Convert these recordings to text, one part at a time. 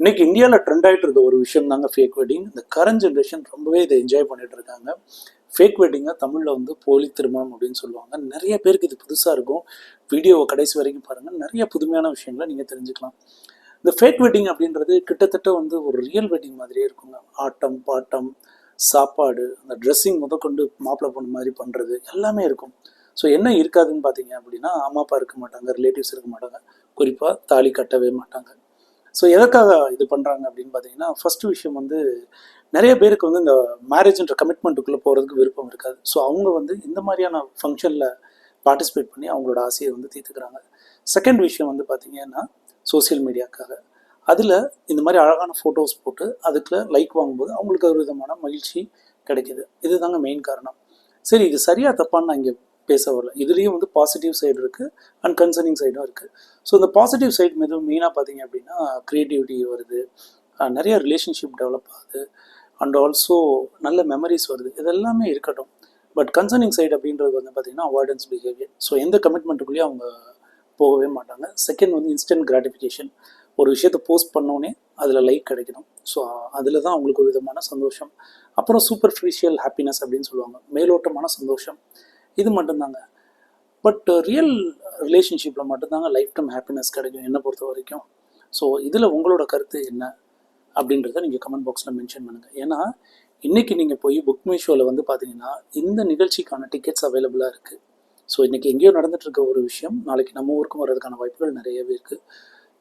இன்னைக்கு இந்தியாவில் ட்ரெண்ட் ஆகிட்டு இருக்க ஒரு விஷயம் தாங்க ஃபேக் வெட்டிங் இந்த கரண்ட் ஜென்ரேஷன் ரொம்பவே இதை என்ஜாய் பண்ணிட்டு இருக்காங்க. ஃபேக் வெட்டிங்காக தமிழில் வந்து போலி திருமணம் அப்படின்னு சொல்லுவாங்க. நிறைய பேருக்கு இது புதுசாக இருக்கும். வீடியோவை கடைசி வரைக்கும் பாருங்கள் நிறைய புதுமையான விஷயங்களை நீங்கள் தெரிஞ்சுக்கலாம். இந்த ஃபேக் வெட்டிங் அப்படின்றது கிட்டத்தட்ட வந்து ஒரு ரியல் வெட்டிங் மாதிரியே இருக்குங்க. ஆட்டம் பாட்டம் சாப்பாடு அந்த ட்ரெஸ்ஸிங் முதற்கொண்டு மாப்பிள்ளை பொண்ணு மாதிரி பண்ணுறது எல்லாமே இருக்கும். ஸோ என்ன இருக்காதுன்னு பார்த்தீங்க அப்படின்னா அம்மா அப்பா இருக்க மாட்டாங்க ரிலேட்டிவ்ஸ் இருக்க மாட்டாங்க. குறிப்பாக தாலி கட்டவே மாட்டாங்க. ஸோ எதற்காக இது பண்ணுறாங்க அப்படின்னு பார்த்தீங்கன்னா ஃபஸ்ட்டு விஷயம் வந்து நிறைய பேருக்கு வந்து இந்த மேரேஜ்ன்ற கமிட்மெண்ட்டுக்குள்ளே போகிறதுக்கு விருப்பம் இருக்காது. ஸோ அவங்க வந்து இந்த மாதிரியான ஃபங்க்ஷனில் பார்ட்டிசிபேட் பண்ணி அவங்களோட ஆசையை வந்து தீர்த்துக்கிறாங்க. செகண்ட் விஷயம் வந்து பார்த்தீங்கன்னா சோஷியல் மீடியாக்காக அதில் இந்த மாதிரி அழகான ஃபோட்டோஸ் போட்டு அதுக்குள்ள லைக் வாங்கும்போது அவங்களுக்கு ஒரு விதமான மகிழ்ச்சி கிடைக்கிது. இதுதாங்க மெயின் காரணம். சரி இது சரியாக தப்பான்னு நான் இங்கே பேச வரல. இதுலேயும் வந்து பாசிட்டிவ் சைடு இருக்குது அண்ட் கன்சர்னிங் சைடும் இருக்குது ஸோ இந்த பாசிட்டிவ் சைடு மீது மெயினாக பார்த்தீங்க அப்படின்னா க்ரியேட்டிவிட்டி வருது. நிறைய ரிலேஷன்ஷிப் டெவலப் ஆகுது. அண்ட் ஆல்சோ நல்ல மெமரிஸ் வருது. இதெல்லாமே இருக்கட்டும். பட் கன்சர்னிங் சைடு அப்படின்றது வந்து பார்த்தீங்கன்னா அவாய்டன்ஸ் பிஹேவியர் ஸோ எந்த கமிட்மெண்ட்டுக்குள்ளேயும் அவங்க போகவே மாட்டாங்க. செகண்ட் வந்து இன்ஸ்டன்ட் கிராட்டிஃபிகேஷன் ஒரு விஷயத்தை போஸ்ட் பண்ணோன்னே அதில் லைக் கிடைக்கணும். ஸோ அதில் தான் அவங்களுக்கு ஒரு விதமான சந்தோஷம். அப்புறம் சூப்பர்ஃபிஷியல் ஹாப்பினஸ் அப்படின்னு சொல்லுவாங்க. மேலோட்டமான சந்தோஷம். இது மட்டும்தாங்க. பட் ரியல் ரிலேஷன்ஷிப்பில் மட்டும்தாங்க லைஃப் டைம் ஹாப்பினஸ் கிடைக்கும் என்னை பொறுத்த வரைக்கும். ஸோ இதில் உங்களோட கருத்து என்ன? அப்படின்றத நீங்கள் கமெண்ட் பாக்ஸில் மென்ஷன் பண்ணுங்கள் ஏன்னா இன்றைக்கி நீங்கள் போய் புக் மீஷோவில் வந்து பார்த்தீங்கன்னா இந்த நிகழ்ச்சிக்கான டிக்கெட்ஸ் அவைலபிளாக இருக்குது ஸோ இன்றைக்கி எங்கேயோ நடந்துகிட்ருக்க இருக்க ஒரு விஷயம் நாளைக்கு நம்ம ஊருக்கும் வர்றதுக்கான வாய்ப்புகள் நிறையவே இருக்குது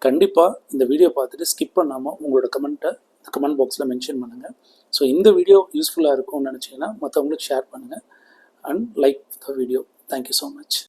கண்டிப்பாக இந்த வீடியோ பார்த்துட்டு ஸ்கிப் பண்ணாமல் உங்களோட கமெண்ட்டை கமெண்ட் பாக்ஸில் மென்ஷன் பண்ணுங்கள் ஸோ இந்த வீடியோ யூஸ்ஃபுல்லாக இருக்கும்னு நினச்சிங்கன்னா மற்றவங்களுக்கு ஷேர் பண்ணுங்கள் and like the video. Thank you so much.